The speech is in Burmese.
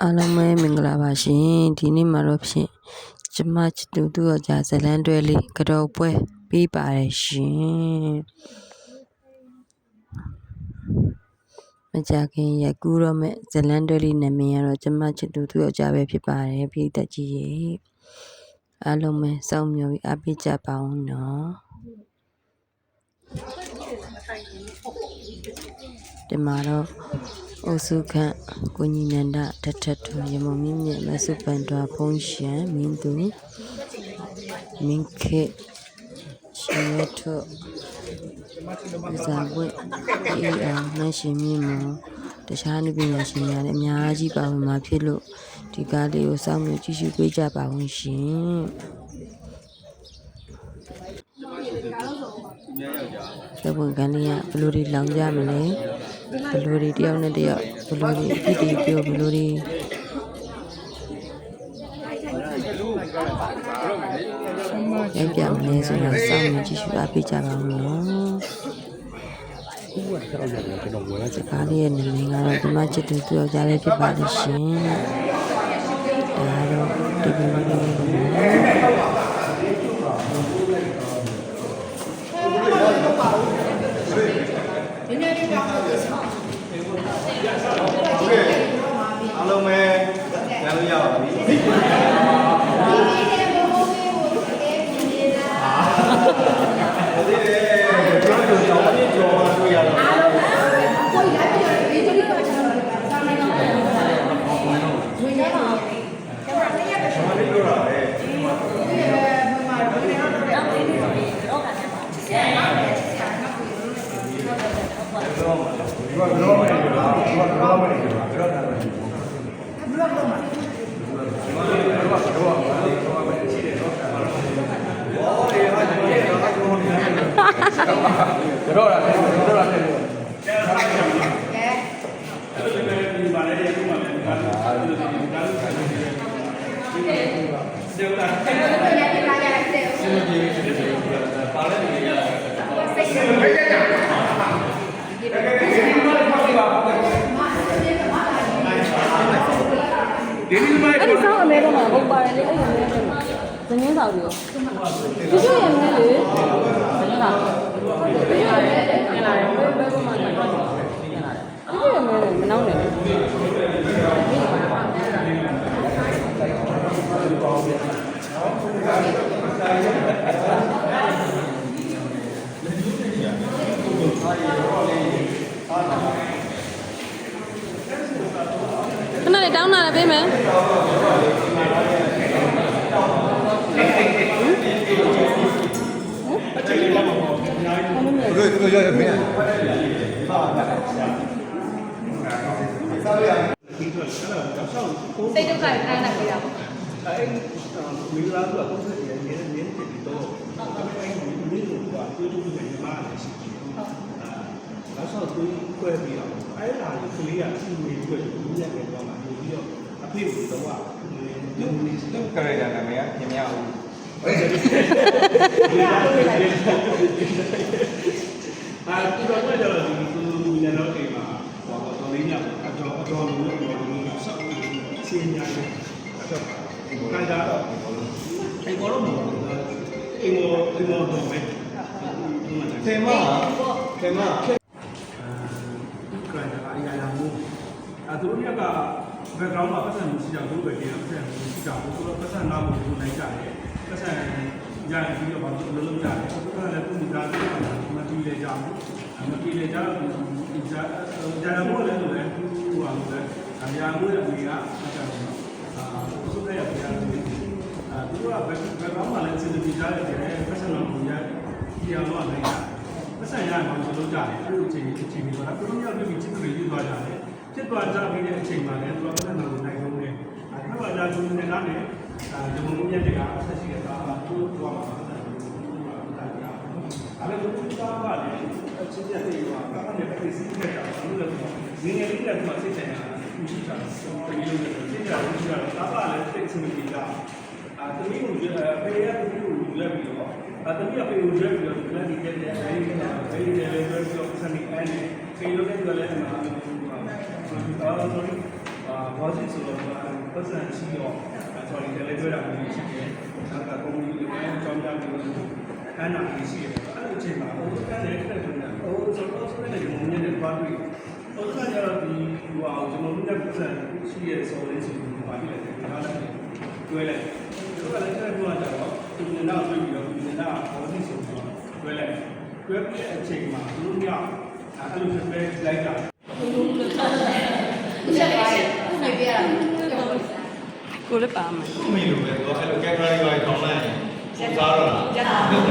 အားလုံးပဲမင်္ဂလာပါရှင်ဒီနေ့မှာတော့ဖြင့်ကျမချစ်သူသူ့ယောက်ျားဇလန်းတွဲလေးကတော့ပွဲပြီးပါတယ်ရှင်မကြခင်ရက်ကူးတော့မဲ့ဇလန်းတွဲလေးနာမည်ကတော့ကျမချစ်သူသူ့ယောက်ျားပဲဖြစ်ပါတယ်ပြည်သက်ကြီးရေအားလုံးပဲစောင့်မျှော်ပြီးအားပေးကြပါဦးနော် ဒီမှာတော့အုပ်စုခန့်ကိုညီနန္ဒတထထရမုံမြင့်မြင့်မဆုပန်တော်ဖုံးရှံမင်းသူမင်းခေရှင်ရထုဇာဝတ်အေးအောင်နှရှင်မြင့်မတခြားနိပညာရှင်များလည်းအများကြီးပါဝင်မှာဖြစ်လို့ဒီကားလေးကိုစောင့်မျှော်ကြည့်ရှုပေးကြပါဦးရှင်သဘွန်ကန်လေးကဘယ်လိုတွေလောင်ကြမလဲ ဘယ်လိုတွေတယောက်နဲ့တယောက်ဘယ်လိုတွေအဖြစ်တွေပြောဘယ်လိုတွေရိုက်ပြမလဲဆိုတော့စောင့်မျှော်ကြည့်ရှုအားပေးကြပါဦးနော်ဦးကကြောက်ရတယ်ကျွန်တော်ဝယ်ရချဒီင်ကားလေးရဲ့နာမည်ကတော့ဒီမချစ်သူသူယောက်ျားလေးဖြစ်ပါလိမ့်ရှင်ဒါတော့ဒီလိုလေး လေးနော် အားလုံးပဲရလို့ရပါပြီဟုတ်တယ်ပြောလို့ကြောင်းလေးကြောင်းတွေ့ရတော့ပြောတာလေ ဒီမှာတော့မယ်ဒီမှာတော့မယ်ဒီမှာတော့တယ်တော့တာတော့တာ အဲ့ဒီဆောင်းအမဲတော့မှာဟုတ်ပါတယ်လေအဲ့ဒီအမဲတော့မှာဇင်းင်းဆောင်ပြီးတော့သူတို့ရဲ့မဲလေဇင်းင်းဆောင်သူတို့ရဲ့မဲပြန်လာတယ်ဘယ်ဘယ်မှာပြန်လာတယ်သူတို့ရဲ့မဲမနှောင်းတယ် လေတောင်းတာလည်းပေးမယ်တို့တို့ရရမင်းစိတ်ဒုက္ခကိုခံနိုင်ကြရပါဘူး။အဲမိသားစုကပုံစံရင်းရင်းနေပြီးတော့အဲမိသားစုကတွေ့တွေ့ကြရမှာလည်းရှိတယ်။ဟုတ်။နောက်ဆုံးတွေ့ကြပြီးတော့အဲလာကလေးကသူ့ဝင်တွေ့ပြီးရခဲ့တော့ မှပြီးတော့အဖေကတော့ကလူနေစသူတော့ကရတဲ့နာမည်ကခင်ဗျာဦးအာသူတော့လည်းတော့ဒီသူညနေတော့အိမ်မှာဟောတော့လေးညအတော်အတော်လို့ပြောလို့ဆောက်စင်းညာတယ်အဲ့တော့ခံကြတော့အိမ်ပေါ်တော့မဟုတ်ဘူးအိမ်ပေါ်အိမ်ပေါ်တော့ပဲသေမသေမကရတာအရာရာမျိုးအဲသူတို့က background မှာပတ်စံမရှိကြဘူးပဲကျန်ပတ်စံမရှိကြဘူးသူတို့ပတ်စံနားကိုသူနိုင်ကြတယ်ပတ်စံရရင်ပြီးတော့ဘာလို့လုံးလုံးကြတယ်သူကလည်းသူ့မိသားစုကမတီးလေကြဘူးမတီးလေကြဘူးဒီကြကြရမို့လည်းလည်းသူကလည်းအရာမို့လည်းအရာအကြတော့အာသူကလည်းပြန်ပြီးအာသူက background မှာလည်းစဉ်းစားကြည့်ကြတယ်ပတ်စံလုံးကိုရဒီအောင်တော့နိုင်တာပတ်စံရရင်ဘာလို့လုံးကြတယ်အဲ့လိုအချိန်အချိန်မျိုးကသူတို့ရောက်ပြီးချစ်တွေယူသွားကြတယ် ဖြစ်သွားကြပြီးတဲ့အချိန်မှာလည်းသူကပတ်စံလုံးကိုနိုင်ဆုံးတယ်အဲ့တော့ကြာသူနဲ့နားနဲ့အာဒီမုံမြတ်တကအဆက်ရှိတဲ့ကားသူ့သွားမှာပတ်စံလုံးကိုတာကြအဲ့ဒါသူကပါလေအချင်းချင်းတွေပါကားနဲ့ပတ်စီခဲ့တာဘူးလည်းငငယ်လေးကသူကစိတ်ချနေတာရှိတာဒီလိုမျိုးစိတ်ချတာရှိတာကားပါလည်းစိတ်ချနေတာအာတမီးကိုဖေးရတမီးကိုယူလိုက်ပြီးတော့အာတမီးကဖေးကိုယူလိုက်ပြီးတော့ဒီကနေ့တဲ့အဲဒီကအဲဒီတဲ့လေဆိုတော့စနေအဲဒီဖေးလို့လည်းလည်းမှာ အာ sorry အာဘာလို့ဆိုတော့ပတ်စံရှိတော့ဆော်ရီတယ်လည်းပြောတာမျိုးရှိတယ်နောက်ကကုမ္ပဏီတွေအကြောင်းကြားပြီးတော့အခမ်းအနားကြီးရှိတယ်အဲ့လိုအချိန်မှာဟိုကလည်းတက်တယ်ဟိုကျွန်တော်ဆိုတဲ့ဒီမုံနဲ့တွားတွေ့ဟိုကကြတော့ဒီဟိုအောင်ကျွန်တော်တို့ကပတ်စံရှိရဲ့ဆော်ရင်းစီကိုပါပြလိုက်တယ်ဒါလည်းတွဲလိုက်သူကလည်းတက်ပြောကြတော့ဒီနေ့တော့တွေ့ပြီးတော့ဒီနေ့တော့ဘောဒီဆိုတော့တွဲလိုက်တွဲပြတဲ့အချိန်မှာသူတို့ကအဲ့လိုပဲလိုက်တာ ကိုလည်းပါမယ် မိလိုပဲတော့အဲ့လိုကင်မရာကြီးထောင်းလိုက်ပုံစားတော့